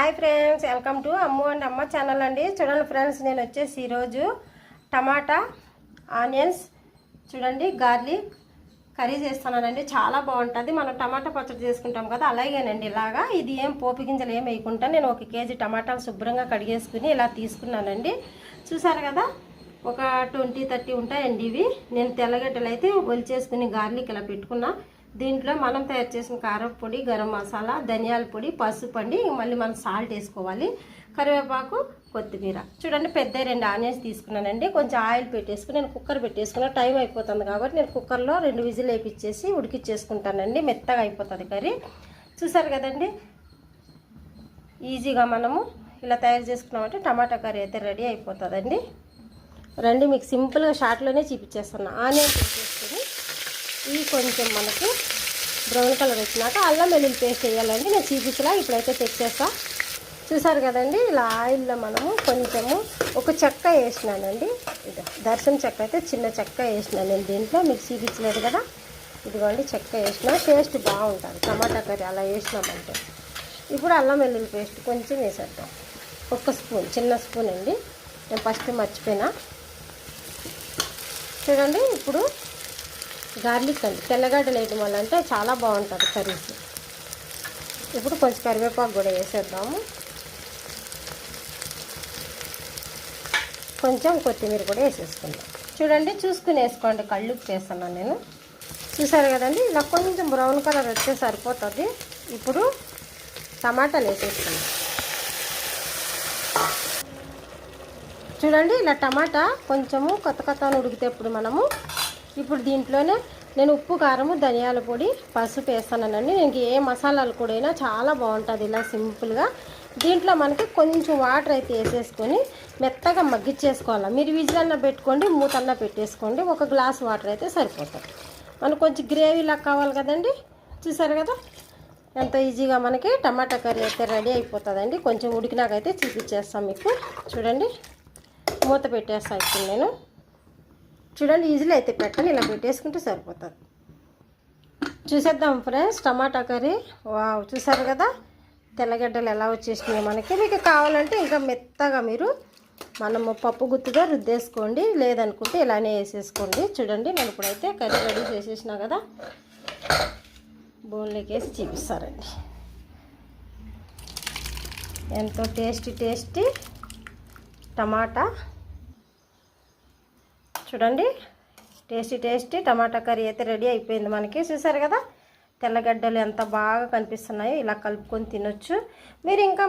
Hi friends welcome to Ammu and Amma channel అండి. చూడండి friends నేను వచ్చేసి ఈరోజు టమాటా ఆనియన్స్ చూడండి గార్లిక్ కర్రీ చేస్తున్నానండి. చాలా బాగుంటుంది. మనం టమాటా పచ్చడి చేసుకుంటాం కదా అలాగేనండి ఇలాగా. ఇది ఏం పోపు గింజలు ఏం వేయకుండా నేను ఒక కేజీ టమాటాలు శుభ్రంగా కడిగేసుకుని ఇలా తీసుకున్నానండి. చూసారు కదా ఒక ట్వంటీ థర్టీ ఉంటాయండి ఇవి. నేను తెల్లగడ్డలు అయితే ఒలిచేసుకుని గార్లిక్ ఇలా పెట్టుకున్నా. దీంట్లో మనం తయారు చేసిన కారం పొడి గరం మసాలా ధనియాల పొడి పసుపు అండి. మళ్ళీ మనం సాల్ట్ వేసుకోవాలి. కరివేపాకు కొత్తిమీర. చూడండి పెద్ద రెండు ఆనియన్స్ తీసుకున్నానండి. కొంచెం ఆయిల్ పెట్టేసుకుని నేను కుక్కర్ పెట్టేసుకున్న టైం అయిపోతుంది కాబట్టి నేను కుక్కర్లో రెండు విజిల్ వేపించేసి ఉడికిచ్చేసుకుంటానండి. మెత్తగా అయిపోతుంది కర్రీ. చూసారు కదండి? ఈజీగా మనము ఇలా తయారు చేసుకున్నామంటే టమాటా కర్రీ అయితే రెడీ అయిపోతుందండి. రండి మీకు సింపుల్గా షార్ట్లోనే చూపించేస్తున్నా ఆనియన్స్ వేసేసుకుని ఇవి కొంచెం మనకు బ్రౌన్ కలర్ వచ్చినాక అల్లం వెల్లుల్లి పేస్ట్ వేయాలండి. నేను చూపించలా ఇప్పుడైతే తెచ్చేస్తా చూసారు కదండి ఇలా ఆయిల్లో మనము కొంచెము ఒక చెక్క వేసినానండి. ఇది దర్శనం చెక్క అయితే చిన్న చెక్క వేసినాను నేను దీంట్లో మీకు చూపించలేదు కదా. ఇదిగోండి చెక్క వేసిన టేస్ట్ బాగుంటుంది. టమాటా కర్రీ అలా వేసినామంటే. ఇప్పుడు అల్లం వెల్లుల్లి పేస్ట్ కొంచెం వేసేద్దాం. ఒక స్పూన్ చిన్న స్పూన్ అండి. నేను ఫస్ట్ మర్చిపోయినా. చూడండి ఇప్పుడు గార్లిక్ అండి. తెల్లగడ్డలు వేయడం వల్ల అంటే చాలా బాగుంటుంది కర్రీస్. ఇప్పుడు కొంచెం కరివేపాకు కూడా వేసేద్దాము. కొంచెం కొత్తిమీర కూడా వేసేసుకుందాం. చూడండి చూసుకుని వేసుకోండి. కళ్ళు చేస్తున్నాను నేను. చూసారు కదండి? ఇలా కొంచెం బ్రౌన్ కలర్ వచ్చే సరిపోతుంది. ఇప్పుడు టమాటాలు వేసేసుకుందాం. చూడండి ఇలా టమాటా కొంచెము కొత్త కొత్త ఉడికితే ఇప్పుడు మనము ఇప్పుడు దీంట్లోనే నేను ఉప్పు కారము ధనియాల పొడి పసుపు వేస్తానండి నేను ఏ మసాలాలు కూడా అయినా చాలా బాగుంటుంది ఇలా సింపుల్గా. దీంట్లో మనకి కొంచెం వాటర్ అయితే వేసేసుకొని మెత్తగా మగ్గిచ్చేసుకోవాలి. మీరు విజిలన్న పెట్టుకోండి మూతన్నా పెట్టేసుకోండి. ఒక గ్లాస్ వాటర్ అయితే సరిపోతుంది మనకు కొంచెం గ్రేవీలా కావాలి కదండి. చూసారు కదా? ఎంత ఈజీగా మనకి టమాటా కర్రీ అయితే రెడీ అయిపోతుందండి. కొంచెం ఉడికినాకైతే చూపించేస్తాం మీకు. చూడండి. మూత పెట్టేస్తా ఇప్పుడు నేను. చూడండి ఈజీలో అయితే పెట్టండి ఇలా పెట్టేసుకుంటే సరిపోతుంది. చూసేద్దాం ఫ్రెండ్స్ టమాటా కర్రీ. వావ్ చూసారు కదా? తెల్లగడ్డలు ఎలా వచ్చేసినాయి మనకి. మీకు కావాలంటే ఇంకా మెత్తగా మీరు మనము పప్పు గుత్తుగా రుద్దేసుకోండి. లేదనుకుంటే ఇలానే వేసేసుకోండి. చూడండి నేను ఇప్పుడైతే కర్రీ రెడీ చేసేసిన కదా? బోన్లోకి వేసి చూపిస్తారండి. ఎంతో టేస్టీ టేస్టీ టమాటా. చూడండి. టేస్టీ టేస్టీ టమాటా కర్రీ అయితే రెడీ అయిపోయింది మనకి. చూసారు కదా? తెల్లగడ్డలు ఎంత బాగా కనిపిస్తున్నాయో ఇలా కలుపుకొని తినొచ్చు. మీరు ఇంకా